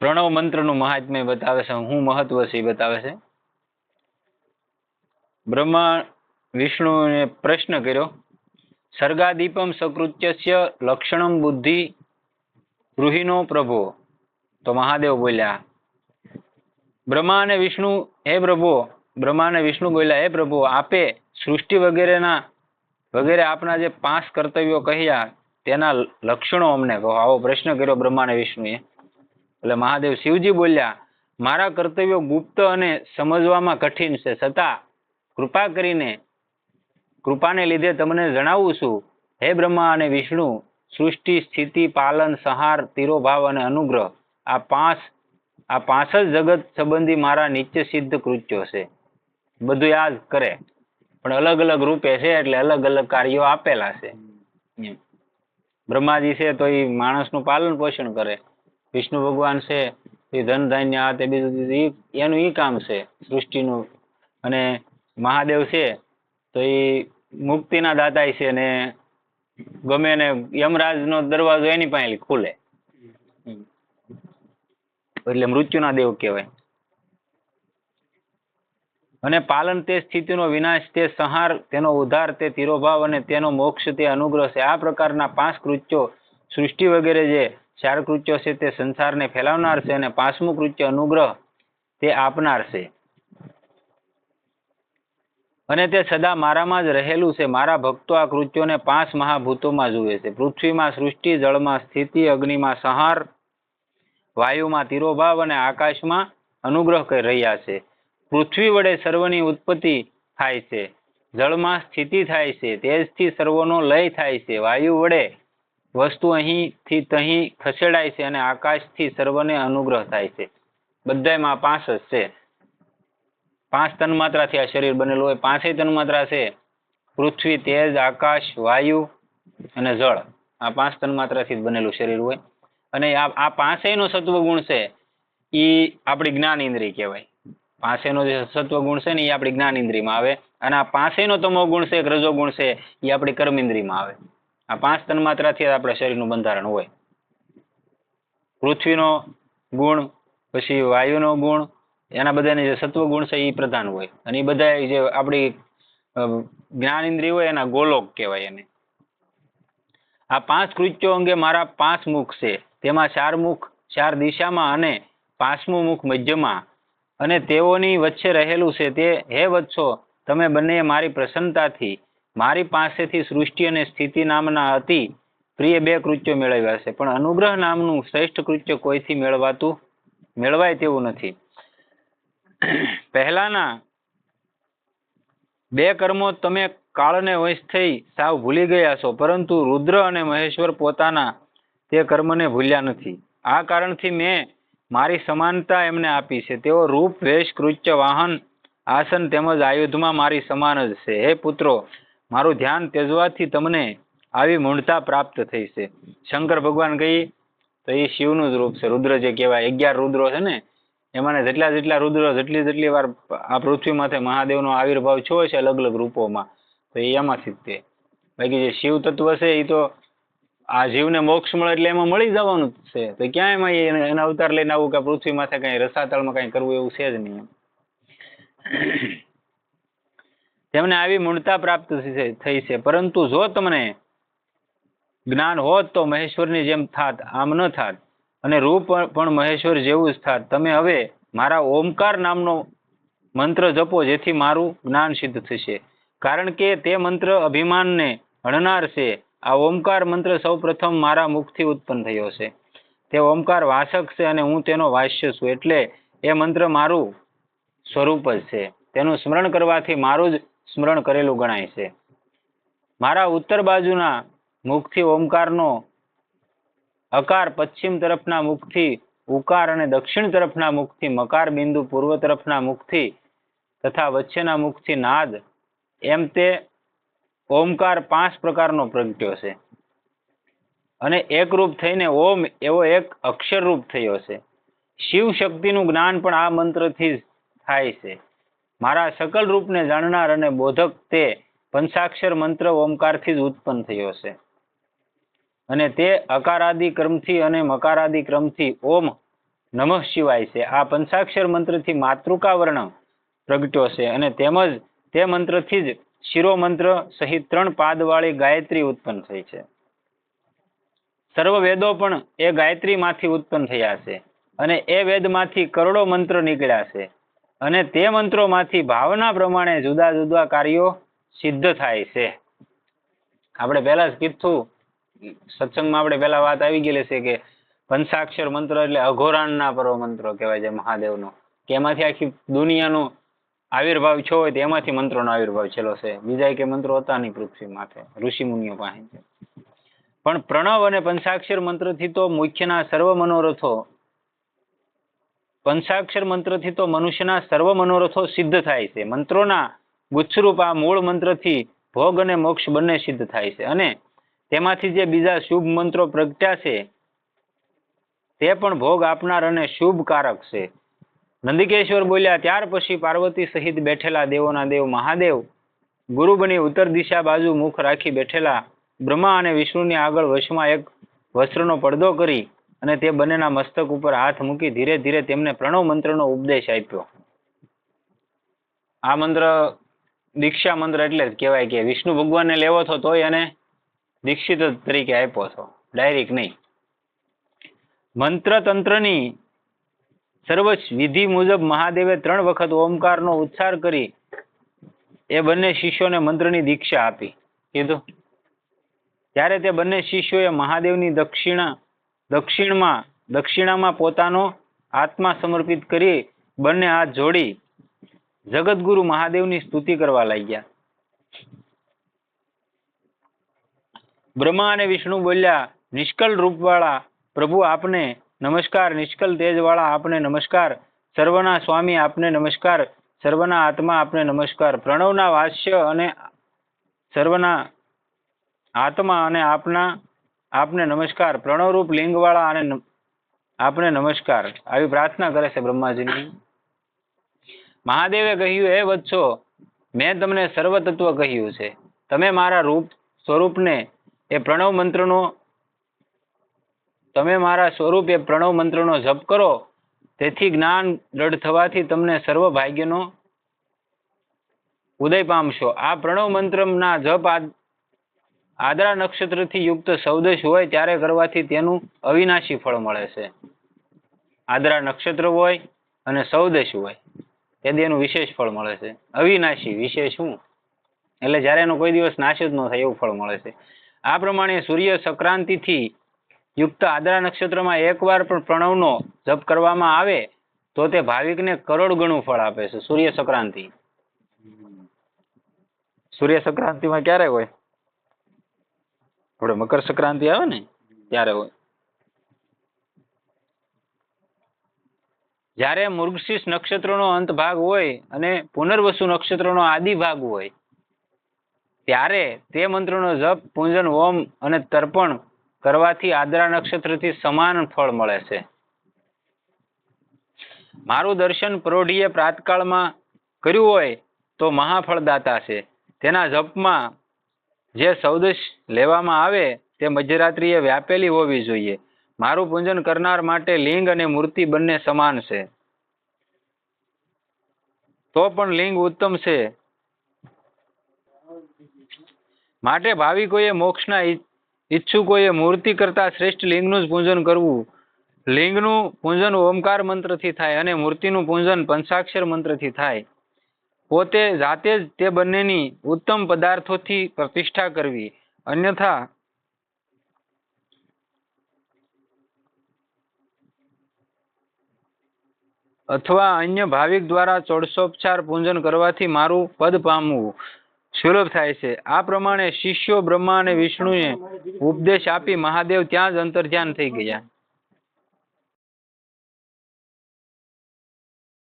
પ્રણવ મંત્રનું મહાત્મ્ય બતાવે છે, હું મહત્વ છે બતાવે છે. બ્રહ્મા વિષ્ણુને પ્રશ્ન કર્યો, સર્ગાદીપમ સકૃત્યસ્ય લક્ષણમ બુદ્ધિ ગૃહિનો પ્રભો. તો મહાદેવ બોલ્યા બ્રહ્મા અને વિષ્ણુ, હે પ્રભુ બ્રહ્મા અને વિષ્ણુ બોલ્યા, હે પ્રભુ, આપે સૃષ્ટિ વગેરેના, વગેરે આપના જે પાંચ કર્તવ્યો કહ્યા, તેના લક્ષણો અમને કહો. આવો પ્રશ્ન કર્યો બ્રહ્મા અને વિષ્ણુએ. એટલે મહાદેવ શિવજી બોલ્યા, મારા કર્તવ્યો ગુપ્ત અને સમજવામાં કઠિન છે. છતાં કૃપા કરીને, કૃપાને લીધે તમને જણાવું છું. હે બ્રહ્મા અને વિષ્ણુ, સૃષ્ટિ, સ્થિતિ, પાલન, સંહાર, તિરોભાવ અને અનુગ્રહ, આ પાંચ આ પાંચ જ જગત સંબંધી મારા નિત્ય સિદ્ધ કૃત્યો છે. બધું યાદ કરે. પણ અલગ અલગ રૂપે છે એટલે અલગ અલગ કાર્યો આપેલા છે. બ્રહ્માજી છે તો એ માણસનું પાલન પોષણ કરે. વિષ્ણુ ભગવાન છે, એ ધન, ધાન્ય, આ તે બીજું એનું એ કામ છે, સૃષ્ટિનું. અને મહાદેવ છે, તો એ મુક્તિના દાતાય છે ને ગમે ને યમરાજનો દરવાજો એની પાસે ખુલે. એટલે મૃત્યુના દેવ કહેવાય. અને પાલન તે સ્થિતિનો વિનાશ, તે સંહાર, તેનો ઉદ્ધાર, તે તિરોભાવ અને તેનો મોક્ષ, તે અનુગ્રહ છે. આ પ્રકારના પાંચ કૃત્યો સૃષ્ટિ વગેરે જે ચાર કૃત્યો છે તે સંસારને ફેલાવનાર છે અને પાંચમું કૃત્ય અનુગ્રહ તે આપનાર છે. અને તે સદા મારામાં જ રહેલું છે. મારા ભક્તો આ કૃત્યોને પાંચ મહાભૂતોમાં જુએ છે. પૃથ્વીમાં સૃષ્ટિ, જળમાં સ્થિતિ, અગ્નિમાં સંહાર, વાયુમાં તિરોભાવ અને આકાશમાં અનુગ્રહ કરી રહ્યા છે. પૃથ્વી વડે સર્વની ઉત્પત્તિ થાય છે. જળમાં સ્થિતિ થાય છે. તેજથી સર્વનો લય થાય છે. વાયુ વડે વસ્તુ અહીંથી તહીં ખસેડાય છે અને આકાશથી સર્વને અનુગ્રહ થાય છે. બધાયમાં પાંચ જ છે. પાંચ તન્માત્રાથી આ શરીર બનેલું હોય. પાંચેય તન્માત્રા છે. પૃથ્વી, તેજ, આકાશ, વાયુ અને જળ. આ પાંચ તન્માત્રાથી જ બનેલું શરીર હોય. અને આ પાંચેયનો સત્વગુણ છે એ આપણી જ્ઞાન ઇન્દ્રિય કહેવાય. પાંચેયનો જે સત્વગુણ છે ને એ આપણી જ્ઞાન ઇન્દ્રિયમાં આવે. અને આ પાંચેયનો તમો ગુણ છે રજો ગુણ છે એ આપણી કર્મ ઇન્દ્રિયમાં આવે. આ પાંચ તન્માત્રાથી આપણે શરીરનું બંધારણ હોય. પૃથ્વીનો ગુણ, પછી વાયુનો ગુણ, એના બધાની જે સત્વ ગુણ છે એ પ્રધાન હોય. અને એ બધા જે આપણી જ્ઞાન ઇન્દ્રિય હોય એના ગોલોક કહેવાય એને. આ પાંચ કૃત્યો અંગે મારા પાંચ મુખ છે. તેમાં ચાર મુખ, ચાર દિશામાં અને પાંચમું મુખ મધ્યમાં. અને તેઓની વચ્ચે રહેલું છે તે, હે વત્સો, તમે બંને મારી પ્રસન્નતાથી મારી પાસેથી સૃષ્ટિ અને સ્થિતિ નામના અતિ પ્રિય બે કૃત્યો મેળવ્યા છે. પણ અનુગ્રહ નામનું શ્રેષ્ઠ કૃત્ય કોઈથી મેળવાતું? મેળવાય તેવું નથી. પહેલાના બે કર્મો તમે કાળને વશ થઈ સાવ ભૂલી ગયા છો, પરંતુ રુદ્ર અને મહેશ્વર પોતાના તે કર્મને ભૂલ્યા નથી. આ કારણથી મેં મારી સમાનતા એમને આપી છે. તેઓ રૂપ, વેશ, કૃત્ય, વાહન, આસન તેમજ આયુધમાં મારી સમાન જ છે. હે પુત્રો મારું ધ્યાન તેજવાથી તમને આવી મૂળતા પ્રાપ્ત થઈ છે શંકર ભગવાન કહી, તો એ શિવનું જ રૂપ છે. રુદ્ર જે કહેવાય, અગિયાર રુદ્રો છે ને, એમાંને જેટલા જેટલા રુદ્રો, જેટલી જેટલી વાર આ પૃથ્વી માથે મહાદેવનો આવિર્ભાવ થયો છે અલગ અલગ રૂપોમાં, તો એ એમાંથી તે. બાકી જે શિવ તત્વ છે એ તો આ જીવને મોક્ષ મળે એટલે એમાં મળી જવાનું જ છે. તો ક્યાં એમાં એને- અવતાર લઈને આવું કે પૃથ્વી માથે કઈ રસાતળમાં કઈ કરવું એવું છે જ નહીં. તેમને આવી મૂળતા પ્રાપ્ત થઈ છે. પરંતુ જો તમને જ્ઞાન હોત તો મહેશ્વરની જેમ થાત, આમ ન થાત. અને રૂપ પણ મહેશ્વર જેવું જ થાત. તમે હવે મારા ઓમકાર નામનો મંત્ર જપો, જેથી મારું જ્ઞાન સિદ્ધ થશે. કારણ કે તે મંત્ર અભિમાનને હણનાર છે. આ ઓમકાર મંત્ર સૌ પ્રથમ મારા મુખથી ઉત્પન્ન થયો છે. તે ઓમકાર વાસક છે અને હું તેનો વાસ્ય છું. એટલે એ મંત્ર મારું સ્વરૂપ જ છે. તેનું સ્મરણ કરવાથી મારું જ સ્મરણ કરેલું ગણાય છે. મારા ઉત્તર બાજુના મુખથી ઓમકારનો અકાર પશ્ચિમ તરફના મુખથી ઉકાર અને દક્ષિણ તરફના મુખથી મકાર બિંદુ પૂર્વ તરફના મુખથી તથા વચ્ચેના મુખથી નાદ, એમ તે ઓમકાર પાંચ પ્રકારનો પ્રગટ્યો છે. અને એકરૂપ થઈને ઓમ એવો એક અક્ષર રૂપ થયો છે. શિવ શક્તિનું જ્ઞાન પણ આ મંત્રથી જ થાય છે. મારા સકલ રૂપને જાણનાર અને બોધક તે પંચાક્ષર મંત્ર ઓમકારથી જ ઉત્પન્ન થયો છે. અને તે અકારાદિ ક્રમથી અને મકારાદિ ક્રમથી ઓમ નમઃ શિવાય છે. આ પંચાક્ષર મંત્રથી માતૃકા પ્રગટ્યો છે અને તેમજ તે મંત્રથી જ શિરો મંત્ર સહિત ત્રણ પાદવાળી ગાયત્રી ઉત્પન્ન થઈ છે. સર્વ વેદો પણ એ ગાયત્રીમાંથી ઉત્પન્ન થયા છે અને એ વેદમાંથી કરોડો મંત્ર નીકળ્યા છે. અને તે મંત્રોમાંથી ભાવના પ્રમાણે જુદા જુદા કાર્યો સિદ્ધ થાય છે. આપણે પહેલા જ કીધું, સત્સંગમાં આપણે પહેલા વાત આવી ગયેલી છે કે પંચાક્ષર મંત્ર એટલે અઘોરાણના પર્વ મંત્ર કહેવાય છે મહાદેવનો. કે એમાંથી આખી દુનિયાનો આવિર્ભાવ છો હોય તો એમાંથી મંત્રોનો આવિર્ભાવ છેલ્લો છે. બીજા કે મંત્રો હતા નહીં પૃથ્વી માથે, ઋષિ મુનિઓ પાસે. પણ પ્રણવ અને પંચાક્ષર મંત્રથી તો મુખ્યના સર્વ મનોરથો પંચાક્ષર મંત્રથી તો મનુષ્યના સર્વ મનોરથો સિદ્ધ થાય છે. મંત્રોના ગુચ્છરૂપ આ મૂળ મંત્રથી ભોગ અને મોક્ષ બંને સિદ્ધ થાય છે. અને તેમાંથી જે બીજા શુભ મંત્રો પ્રગટ્યા છે, તે પણ ભોગ આપનાર અને શુભકારક છે. નંદિકેશ્વર બોલ્યા, ત્યાર પછી પાર્વતી સહિત બેઠેલા દેવોના દેવ મહાદેવ, ગુરુ બની ઉત્તર દિશા બાજુ મુખ રાખી બેઠેલા બ્રહ્મા અને વિષ્ણુની આગળ વશમાં એક વસ્ત્રનો પડદો કરી અને તે બંનેના મસ્તક ઉપર હાથ મૂકી ધીરે ધીરે તેમને પ્રણવ મંત્રનો ઉપદેશ આપ્યો. આ મંત્ર દીક્ષા મંત્ર એટલે જ કહેવાય કે વિષ્ણુ ભગવાનને લેવો હતો તોય એને દીક્ષિત તરીકે આપ્યો હતો ડાયરેક્ટ નહીં. મંત્ર તંત્રની સર્વ વિધિ મુજબ મહાદેવે ત્રણ વખત ઓમકારનો ઉચ્ચાર કરી એ બંને શિષ્યોને મંત્રની દીક્ષા આપી. કીધું? ત્યારે તે બંને શિષ્યોએ મહાદેવની દક્ષિણા દક્ષિણમાં, દક્ષિણામાં પોતાનો આત્મા સમર્પિત કરી બંને હાથ જોડી જગતગુરુ મહાદેવની સ્તુતિ કરવા લાગ્યા. બ્રહ્મા અને વિષ્ણુ બોલ્યા, નિષ્કલ રૂપવાળા, પ્રભુ આપને નમસ્કાર, નિષ્કલ તેજવાળા આપને નમસ્કાર, સર્વના સ્વામી આપને નમસ્કાર, સર્વના આત્મા આપને નમસ્કાર, પ્રણવના વાસ્ય અને સર્વના આત્મા અને આપના આપને નમસ્કાર. પ્રણવરૂપ લિંગવાળા અને આપને નમસ્કાર. આવી પ્રાર્થના કરે છે બ્રહ્માજીની. મહાદેવે કહ્યું, હે વચ્છો મેં તમને સર્વ તત્વ કહ્યું છે. તમે મારા રૂપ, સ્વરૂપને એ પ્રણવ મંત્રનો, તમે મારા સ્વરૂપ એ પ્રણવ મંત્રનો જપ કરો. તેથી જ્ઞાન દ્રઢ થવાથી તમને સર્વ ભાગ્યનો ઉદય પામશો. આ પ્રણવ મંત્રના જપ આદ્રા નક્ષત્રથી યુક્ત સૌદશ હોય ત્યારે કરવાથી તેનું અવિનાશી ફળ મળે છે. આદ્રા નક્ષત્ર હોય અને સૌદશ હોય તેથી એનું વિશેષ ફળ મળે છે. અવિનાશી વિશેષ શું? એટલે જ્યારે એનો કોઈ દિવસ નાશ જ ન થાય એવું ફળ મળે છે. આ પ્રમાણે સૂર્ય સંક્રાંતિથી યુક્ત આદ્રા નક્ષત્રમાં એકવાર પણ પ્રણવનો જપ કરવામાં આવે તો તે ભાવિકને કરોડ ગણું ફળ આપે છે. સૂર્ય સંક્રાંતિ. સૂર્ય સંક્રાંતિમાં ક્યારે હોય? આપણે મકર સંક્રાંતિ આવે ને, ત્યારે હોય. જ્યારે મૃગશીર્ષ નક્ષત્રનો અંત ભાગ હોય અને પુનર્વસુ નક્ષત્રનો આદિ ભાગ હોય, ત્યારે તે મંત્રનો જપ, પૂજન, હોમ અને તર્પણ કરવાથી આદ્રા નક્ષત્રથી સમાન ફળ મળે છે. મારું દર્શન પ્રૌઢીએ પ્રાતકાળમાં કર્યું હોય તો મહાફળદાતા છે. તેના જપમાં જે સૌદેશ લેવામાં આવે તે મધ્યરાત્રિએ વ્યાપેલી હોવી જોઈએ. મારું પૂજન કરનાર માટે લિંગ અને મૂર્તિ બંને સમાન છે. તો પણ લિંગ ઉત્તમ છે. માટે ભાવિકોએ મોક્ષના ઈચ્છુકોએ મૂર્તિ કરતા શ્રેષ્ઠ લિંગનું જ પૂજન કરવું. લિંગનું પૂજન ઓમકાર મંત્રથી થાય અને મૂર્તિનું પૂજન પંચાક્ષર મંત્રથી થાય. પોતે જાતે જ તે બંનેની ઉત્તમ પદાર્થોથી પ્રતિષ્ઠા કરવી. અન્યથા અથવા અન્ય ભાવિક દ્વારા ચોડસોપચાર પૂજન કરવાથી મારું પદ પામવું સુલભ થાય છે. આ પ્રમાણે શિષ્યો બ્રહ્મા અને વિષ્ણુએ ઉપદેશ આપી મહાદેવ ત્યાં જ અંતર્ધ્યાન થઈ ગયા.